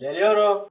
Geliyorum.